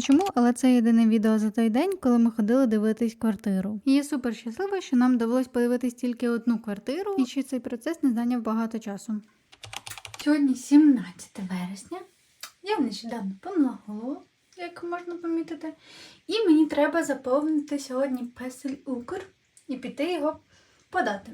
знаю чому, але це єдине відео за той день, коли ми ходили дивитись квартиру. І я супер щаслива, що нам довелось подивитись тільки одну квартиру, і що цей процес не зайняв багато часу. Сьогодні 17 вересня. Я нещодавно помила голову, як можна помітити. І мені треба заповнити сьогодні песель Укр і піти його подати.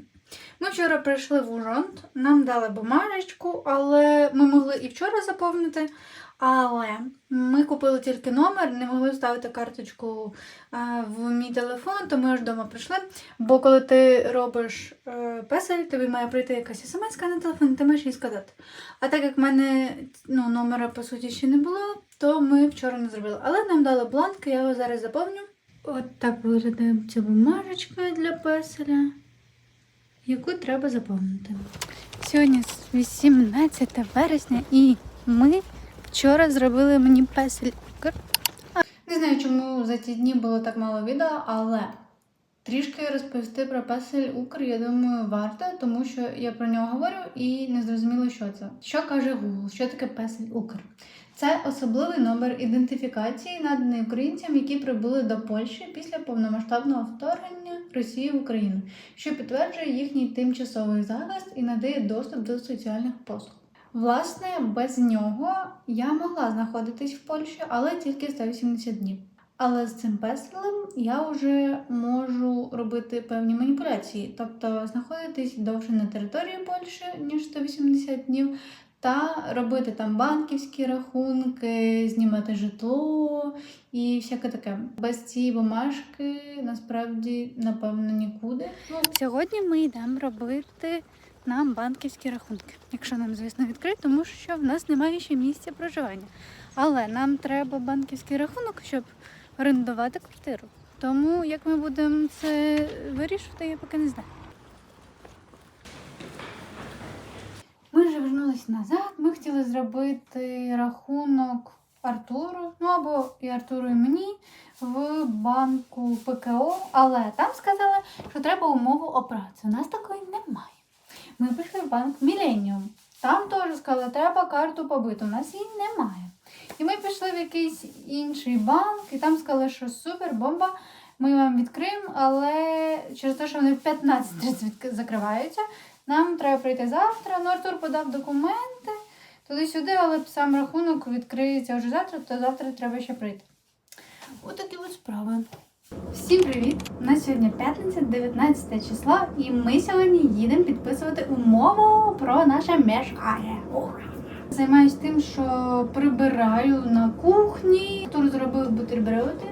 Ми вчора прийшли в Ужонт, нам дали бумажечку, але ми могли і вчора заповнити. Але ми купили тільки номер, не могли вставити карточку е, в мій телефон, то ми аж вдома прийшли. Бо коли ти робиш е, песель, тобі має прийти якась смс на телефон, ти маєш їй сказати. А так як в мене ну, номера по суті ще не було, то ми вчора не зробили. Але нам дали бланк, я його зараз заповню. От так виглядає ця бумажечка для песеля, яку треба заповнити. Сьогодні 18 вересня, і ми вчора зробили мені песель. Не знаю, чому за ті дні було так мало відео, але трішки розповісти про песель Укр, я думаю, варто, тому що я про нього говорю і не зрозуміло, що це. Що каже Google? Що таке песель Укр? Це особливий номер ідентифікації, наданий українцям, які прибули до Польщі після повномасштабного вторгнення Росії в Україну, що підтверджує їхній тимчасовий захист і надає доступ до соціальних послуг. Власне, без нього я могла знаходитись в Польщі, але тільки 180 днів. Але з цим песелем я вже можу робити певні маніпуляції, тобто знаходитись довше на території Польщі, ніж 180 днів, та робити там банківські рахунки, знімати житло і всяке таке. Без цієї бумажки насправді напевно нікуди. Ну, сьогодні ми йдемо робити нам банківські рахунки, якщо нам, звісно, відкрити, тому що в нас немає ще місця проживання. Але нам треба банківський рахунок, щоб орендувати квартиру. Тому як ми будемо це вирішувати, я поки не знаю. Ми вже вернулися назад. Ми хотіли зробити рахунок Артуру, ну або і Артуру, і мені в банку ПКО, але там сказали, що треба умову операції. У нас такої немає. Ми пішли в банк Міленіум. Там теж сказали, треба карту побиту. У нас її немає. І ми пішли в якийсь інший банк, і там сказали, що супер, бомба. Ми вам відкриємо, але через те, що вони в 15.30 відк- закриваються, нам треба прийти завтра. Ну, Артур подав документи туди-сюди, але сам рахунок відкриється вже завтра, то завтра треба ще прийти. Отакі от справи. Всім привіт! У нас сьогодні п'ятниця, 19 число, і ми сьогодні їдемо підписувати умову про наше мешкання. Займаюсь тим, що прибираю на кухні. Артур зробив бутерброди.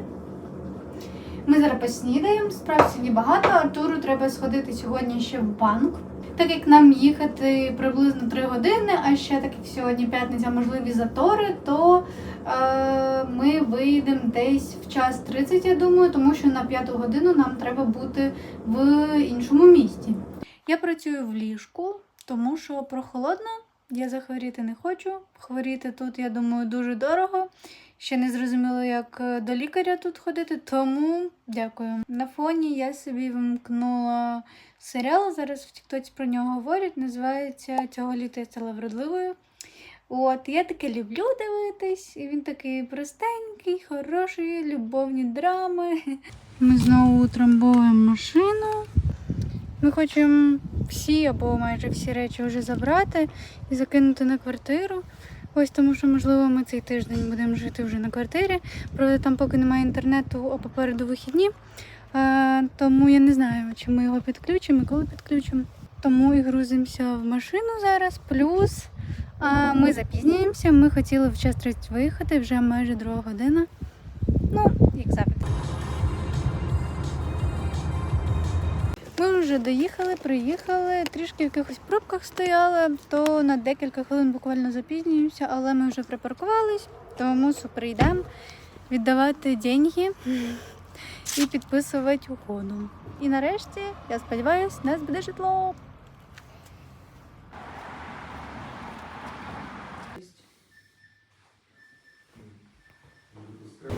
Ми зараз поснідаємо, справ сьогодні багато. Артуру треба сходити сьогодні ще в банк. Так як нам їхати приблизно 3 години, а ще так як сьогодні п'ятниця можливі затори, то е, ми вийдемо десь в час 30, я думаю, тому що на п'яту годину нам треба бути в іншому місті. Я працюю в ліжку, тому що прохолодно. Я захворіти не хочу. Хворіти тут, я думаю, дуже дорого. Ще не зрозуміло, як е, до лікаря тут ходити, тому дякую. На фоні я собі вимкнула серіал. Зараз в Тіктоці про нього говорять. Називається Цього літа я стала вродливою. От, я таке люблю дивитись, і він такий простенький, хороший, любовні драми. Ми знову утрамбовуємо машину. Ми хочемо всі або майже всі речі вже забрати і закинути на квартиру. Ось тому, що можливо ми цей тиждень будемо жити вже на квартирі. Правда, там поки немає інтернету, а попереду вихідні. Е, тому я не знаю, чи ми його підключимо і коли підключимо. Тому і грузимося в машину зараз. Плюс а, ми запізнюємося. Ми хотіли в час 30 виїхати, вже майже друга година. Ну, як завжди. Ми вже доїхали, приїхали, трішки в якихось пробках стояли, то на декілька хвилин буквально запізнюємося, але ми вже припаркувались, тому прийдемо йдемо віддавати деньги і підписувати угоду. І нарешті, я сподіваюся, нас буде житло.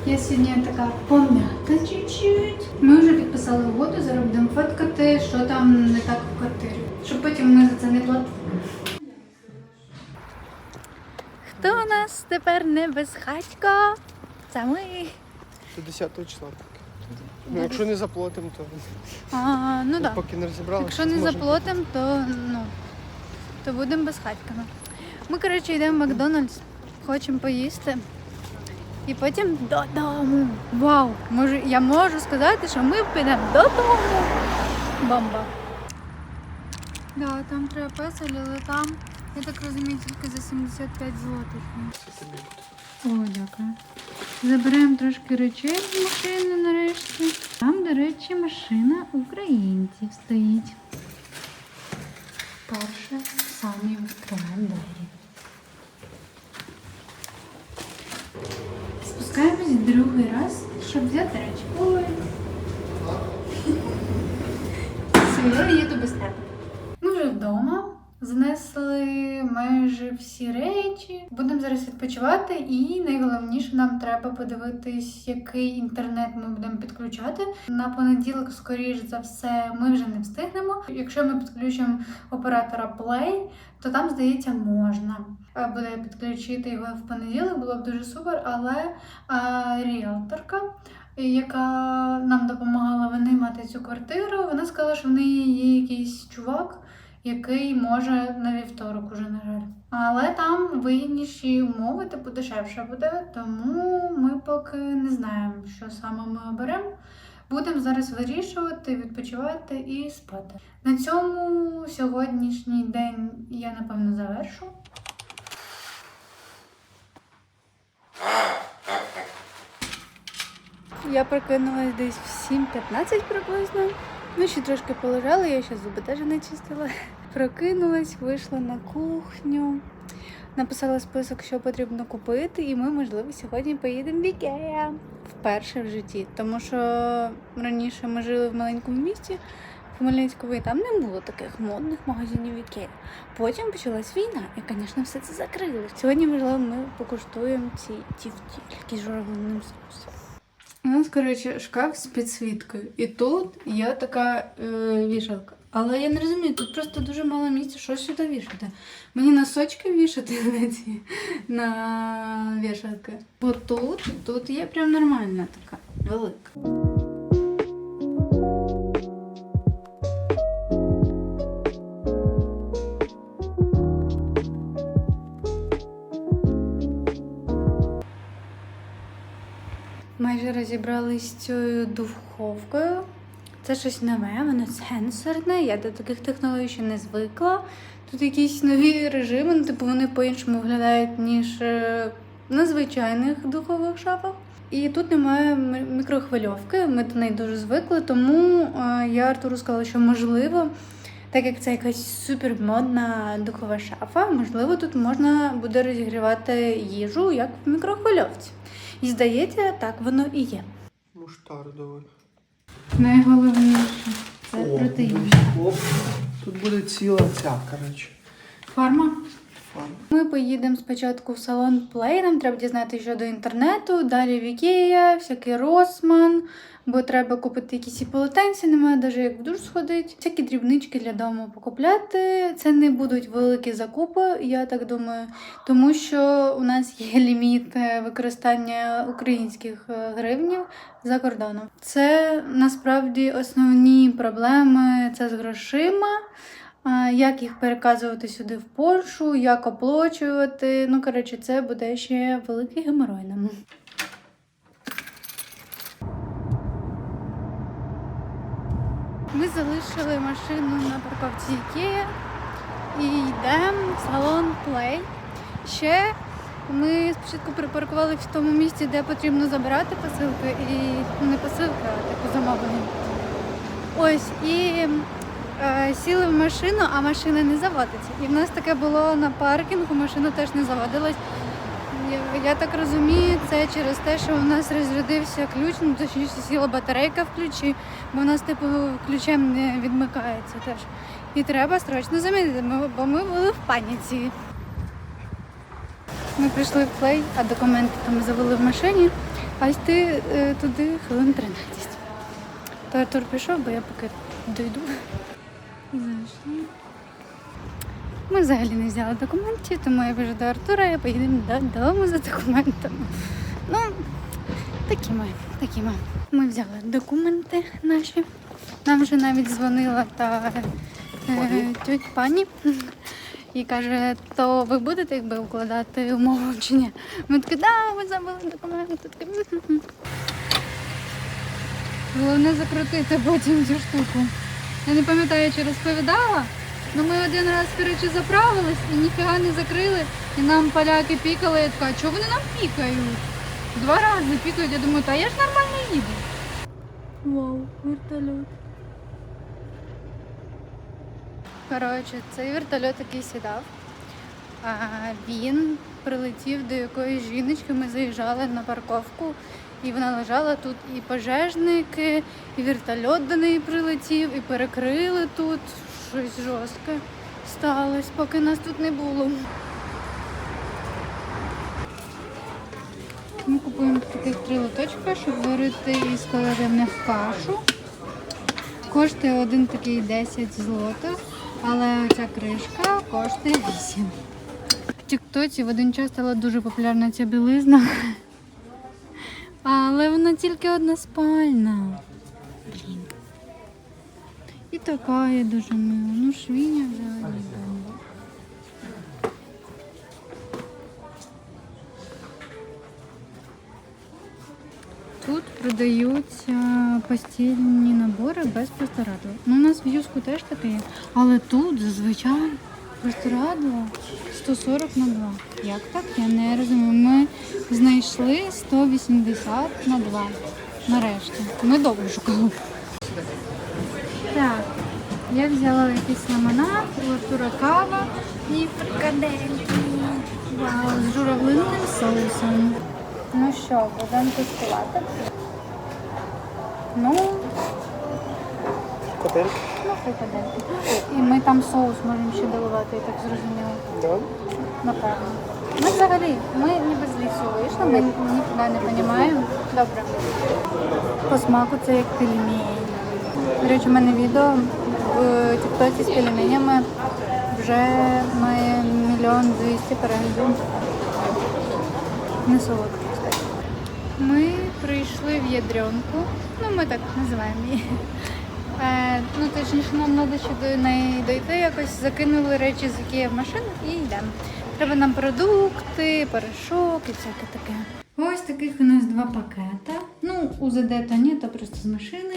Я сьогодні така пом'ята чуть-чуть. Ми вже підписали угоду, зараз будемо фоткати, що там не так в квартирі. Щоб потім ми за це не платили. Хто у нас тепер не безхатько? Це ми. До 10 числа поки. Ну, якщо не заплатимо, то А, ну так. поки не розібралися. Якщо не заплатимо, то ну то будемо безхатьками. Ми, коротше, йдемо в Макдональдс, хочемо поїсти. І потім додому. Вау! Може, я можу сказати, що ми підемо додому. Бомба. Да, там треба песель, але там, я так розумію, тільки за 75 злотих. О, дякую. Заберемо трошки речей з машини нарешті. Там, до речі, машина українців стоїть. Перше самі відкриваємо. Спускаємось другий раз, щоб взяти речі. Ой. Все, я без тебе. Ми вже вдома. Занесли майже всі речі. Будемо зараз відпочивати, і найголовніше нам треба подивитись, який інтернет ми будемо підключати. На понеділок, скоріш за все, ми вже не встигнемо. Якщо ми підключимо оператора Play, то там, здається, можна буде підключити його в понеділок, було б дуже супер, але ріелторка. Яка нам допомагала винаймати цю квартиру, вона сказала, що в неї є якийсь чувак, який може на вівторок уже, на жаль. Але там вигідніші умови, типу дешевше буде, тому ми поки не знаємо, що саме ми оберемо. Будемо зараз вирішувати, відпочивати і спати. На цьому сьогоднішній день я напевно завершу. Я прокинулась десь в 7.15 приблизно. Ну, ще трошки полежала, я ще зуби теж не чистила. Прокинулась, вийшла на кухню, написала список, що потрібно купити, і ми, можливо, сьогодні поїдемо в Ікеа вперше в житті. Тому що раніше ми жили в маленькому місті. В Хмельницькому там не було таких модних магазинів Ікеа. Потім почалась війна, і, звісно, все це закрилось. Сьогодні, можливо, ми покуштуємо ці тівтільки з журавлиним соусом. У нас, коротше, шкаф з підсвіткою. І тут є така е, вішалка. Але я не розумію, тут просто дуже мало місця, що сюди вішати. Мені носочки вішати на ці на вішалки. Бо тут, тут є прям нормальна така, велика. Розібрались з цією духовкою. Це щось нове, воно сенсорне. Я до таких технологій ще не звикла. Тут якісь нові режими, ну, типу вони по-іншому виглядають, ніж е, на звичайних духових шафах. І тут немає мікрохвильовки. Ми до неї дуже звикли, тому е, я Артуру сказала, що можливо, так як це якась супермодна духова шафа, можливо, тут можна буде розігрівати їжу як в мікрохвильовці. І здається, так воно і є. Муштардовий. Найголовніше це О, протеїн. оп. Тут буде ціла ця, коротше. Фарма. фарма. Ми поїдемо спочатку в салон Play, нам треба дізнатися щодо інтернету, далі в Ікея, всякий Росман, бо треба купити якісь і полотенці, немає навіть як в душ сходити. Всякі дрібнички для дому покупляти. Це не будуть великі закупи, я так думаю, тому що у нас є ліміт е, використання українських е, гривнів за кордоном. Це насправді основні проблеми це з грошима. Як їх переказувати сюди в Польщу, як оплачувати. Ну, коротше, це буде ще великий геморой нам. Ми залишили машину на парковці Ікея і йдемо в салон Play. Ще ми спочатку припаркували в тому місці, де потрібно забирати посилки, і не посилки, а типу замовлення. Ось і е, сіли в машину, а машина не заводиться. І в нас таке було на паркінгу, машина теж не заводилась. Я, я так розумію, це через те, що у нас розрядився ключ, ну точніше сіла батарейка в ключі, бо в нас типу ключем не відмикається теж. І треба срочно замінити, бо- бо ми були в паніці. Ми прийшли в плей, а документи там завели в машині, а йти е, туди хвилин 13. То Артур пішов, бо я поки дойду. Зайшли. Ми взагалі не взяли документів, тому я біжу до Артура, я поїдемо додому за документами. Ну, Такі ми, такі ми. Ми взяли документи наші. Нам вже навіть дзвонила та е, тють пані. І каже, то ви будете якби укладати умову чи ні? Ми такі, да, ви забули документи. Головне закрутити потім цю штуку. Я не пам'ятаю, чи розповідала, але ми один раз, коротше, заправились і ніфіга не закрили. І нам поляки пікали. Я така, чого вони нам пікають? Два рази пікають, я думаю, та я ж нормально їду. Вау, вертольот. Коротше, цей вертольот який сідав. А він прилетів до якоїсь жіночки. Ми заїжджали на парковку, і вона лежала тут. І пожежники, і вертольот до неї прилетів, і перекрили тут. Щось жорстке сталося, поки нас тут не було. Ми купуємо таких три лоточка, щоб варити із калорівних кашу. Коштує один такий 10 злотих, але ця кришка коштує 8. В Тіктоці в один час стала дуже популярна ця білизна. Але вона тільки одна спальна. Блін. І така є дуже мила. Ну, швіня взагалі. Тут продаються постільні набори без простирадла. Ну, у нас в юску теж таке є. Але тут зазвичай простирадла 140 на 2. Як так? Я не розумію. Ми знайшли 180 на 2. Нарешті. Ми довго шукали. Так, я взяла якийсь лимонад, у Артура кава і фрикадельки. Вау, з журавлинним соусом. Ну що, будемо тестувати? Ну, Котельки. ну фрикадельки. І ми там соус можемо ще доливати, я так зрозуміла. Да? Напевно. Ми взагалі, ми ніби з лісу вийшли, ми ніфіга не розуміємо. Добре. По смаку це як пельмені. До речі, у мене відео в тіктоці з пельменями вже має мільйон двісті переглядів. Не солодкий. Ми прийшли в ядренку. Ну, ми так називаємо її. Е, ну, точніше, нам треба ще до неї дойти, якось закинули речі з Ікея в машину і йдемо. Треба нам продукти, порошок і всяке таке. Ось таких у нас два пакета. Ну, УЗД то ні, то просто з машини.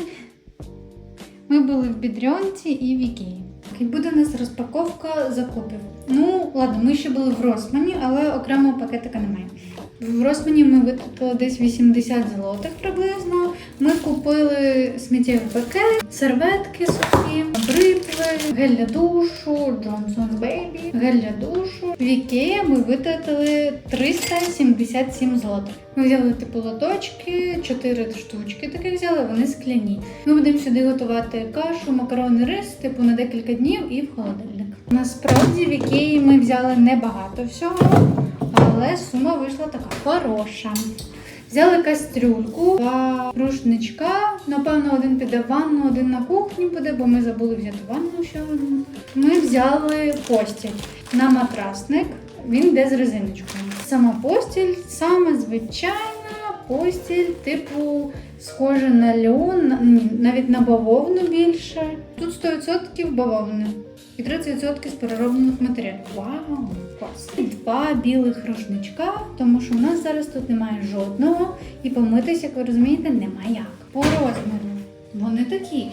Ми були в Бідріонці і в Ікеї. І буде у нас розпаковка закупів. Ну, ладно, ми ще були в Росмані, але окремого пакетика немає. В Росмані ми витратили десь 80 злотих приблизно. Ми купили сміттєвий пакет, серветки сухі, бритви, гель для душу, Johnson's Baby, гель для душу. В Ікея ми витратили 377 злотих. Ми взяли типу лоточки, 4 штучки таких взяли, вони скляні. Ми будемо сюди готувати кашу, макарони, рис, типу на декілька днів і в холодильник. Насправді в Ікеї ми взяли небагато всього, але сума вийшла така хороша. Взяли кастрюльку, два рушничка. Напевно, один піде в ванну, один на кухню буде, бо ми забули взяти ванну ще одну. Ми взяли постіль на матрасник. Він йде з резиночкою. Сама постіль, саме звичайна постіль, типу, схожа на льон, навіть на бавовну більше. Тут 100% бавовни і 30% з перероблених матеріалів. Вау! Клас! Два білих рушничка, тому що у нас зараз тут немає жодного, і помитись, як ви розумієте, нема як. По розміру. Вони такі.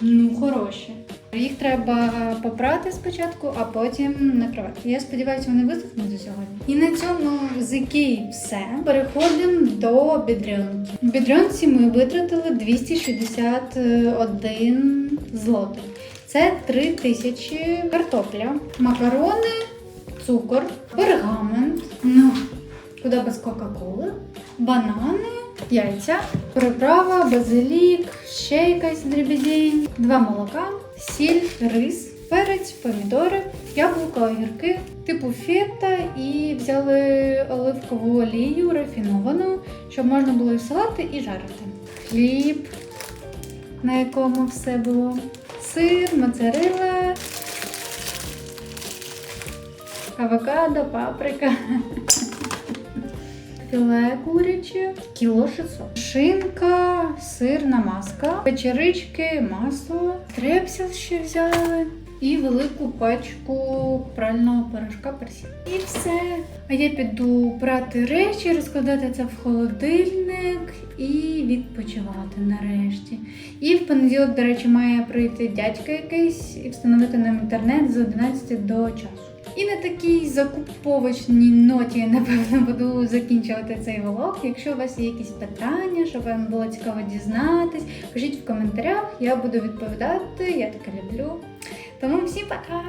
Ну, хороші. Їх треба попрати спочатку, а потім накривати. Я сподіваюся, вони висохнуть за сьогодні. І на цьому з все. Переходимо до бідрянки. В бідрянці ми витратили 261 злотих. Це 3 тисячі картопля, макарони, цукор, пергамент. Ну, куди без Кока-Коли, банани, яйця, приправа, базилік, ще якась дрібідень, два молока, сіль, рис, перець, помідори, яблука, огірки, типу фета і взяли оливкову олію рафіновану, щоб можна було і салати і жарити. Хліб, на якому все було. Сир, моцарелла, авокадо, паприка. Філе куряче, кіло 600. Шинка, сирна маска, печерички, масло, трепсіл ще взяли. І велику пачку прального порошка персі. І все. А я піду прати речі, розкладати це в холодильник і відпочивати нарешті. І в понеділок, до речі, має прийти дядька якийсь і встановити нам інтернет з 11 до часу. І на такій закуповочній ноті, я, напевно, буду закінчувати цей влог. Якщо у вас є якісь питання, щоб вам було цікаво дізнатись, пишіть в коментарях, я буду відповідати, я таке люблю. Тому всім пока!